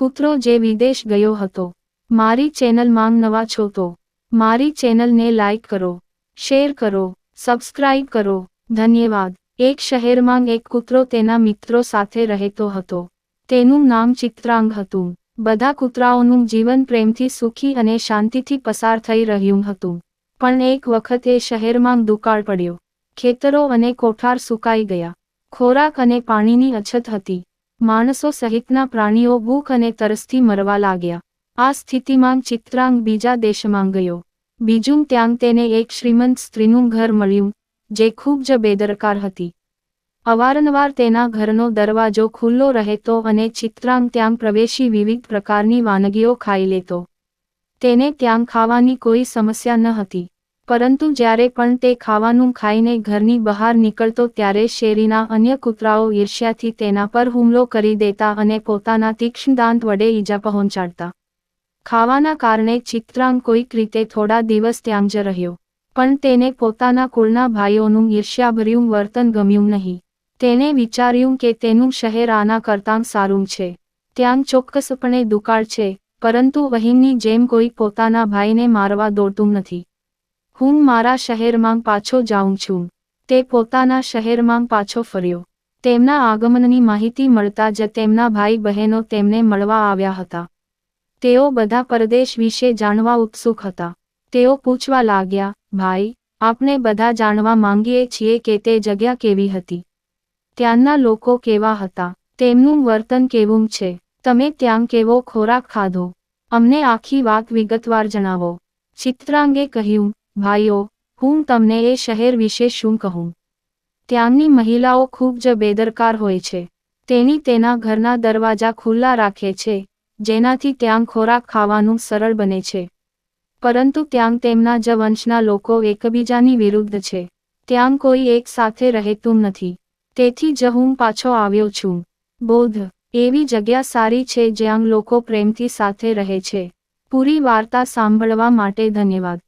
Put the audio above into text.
કૂતરો જે વિદેશ ગયો હતો. મારી ચેનલમાં નવા છો તો મારી ચેનલને લાઇક કરો, શેર કરો, સબસ્ક્રાઇબ કરો. ધન્યવાદ. એક શહેરમાં એક કૂતરો તેના મિત્રો સાથે રહેતો હતો. તેનું નામ ચિત્રાંગ હતું. બધા કૂતરાઓનું જીવન પ્રેમથી સુખી અને શાંતિથી પસાર થઈ રહ્યું હતું. પણ એક વખત એ શહેરમાં દુકાળ પડ્યો. ખેતરો અને કોઠાર સુકાઈ ગયા. ખોરાક અને પાણીની અછત હતી. માણસો સહિતના પ્રાણીઓ ભૂખ અને તરસથી મરવા લાગ્યા. આ સ્થિતિમાં ચિત્રાંગ બીજા દેશમાં ગયો. બીજું ત્યાં તેને એક શ્રીમંત સ્ત્રીનું ઘર મળ્યું, જે ખૂબ જ બેદરકાર હતી. અવારનવાર તેના ઘરનો દરવાજો ખુલ્લો રહેતો અને ચિત્રાંગ ત્યાં પ્રવેશી વિવિધ પ્રકારની વાનગીઓ ખાઈ લેતો. તેને ત્યાં ખાવાની કોઈ સમસ્યા ન હતી. પરંતુ જ્યારે પણ તે ખાવાનું ખાઈને ઘરની બહાર નીકળતો ત્યારે શેરીના અન્ય કૂતરાઓ ઈર્ષ્યાથી તેના પર હુમલો કરી દેતા અને પોતાના તીક્ષ્ણ દાંત વડે ઈજા પહોંચાડતા. ખાવાના કારણે ચિત્રાંગ કોઈક રીતે થોડા દિવસ ત્યાં જ રહ્યો, પણ તેને પોતાના કુળના ભાઈઓનું ઈર્ષ્યાભર્યું વર્તન ગમ્યું નહીં. તેણે વિચાર્યું કે તેનું શહેર આના કરતાં સારું છે, ત્યાં ચોક્કસપણે દુકાળ છે, પરંતુ વહીમની જેમ કોઈ પોતાના ભાઈને મારવા દોડતું નથી. હું મારા શહેરમાં પાછો જાઉં છું. તે પોતાના શહેરમાં પાછો ફર્યો. તેમના આગમનની માહિતી મળતા જ તેમના ભાઈ બહેનો તેમને મળવા આવ્યા હતા. તેઓ બધા પરદેશ વિશે જાણવા ઉત્સુક હતા. તેઓ પૂછવા લાગ્યા, ભાઈ, આપણે બધા જાણવા માંગીએ છીએ કે તે જગ્યા કેવી હતી? ત્યાંના લોકો કેવા હતા? તેમનું વર્તન કેવું છે? તમે ત્યાં કેવો ખોરાક ખાધો? અમને આખી વાત વિગતવાર જણાવો. ચિત્રાંગે કહ્યું ભાઈઓ, હું તમને એ શહેર વિશે શું કહું? ત્યાંની મહિલાઓ ખૂબ જ બેદરકાર હોય છે. તેની તેના ઘરના દરવાજા ખુલ્લા રાખે છે, જેનાથી ત્યાં ખોરાક ખાવાનું સરળ બને છે. પરંતુ ત્યાં તેમના જ વંશના લોકો એકબીજાની વિરુદ્ધ છે. ત્યાં કોઈ એક સાથે રહેતું નથી. તેથી જ હું પાછો આવ્યો છું. બોધ, એવી જગ્યા સારી છે જ્યાં લોકો પ્રેમથી સાથે રહે છે. પૂરી વાર્તા સાંભળવા માટે ધન્યવાદ.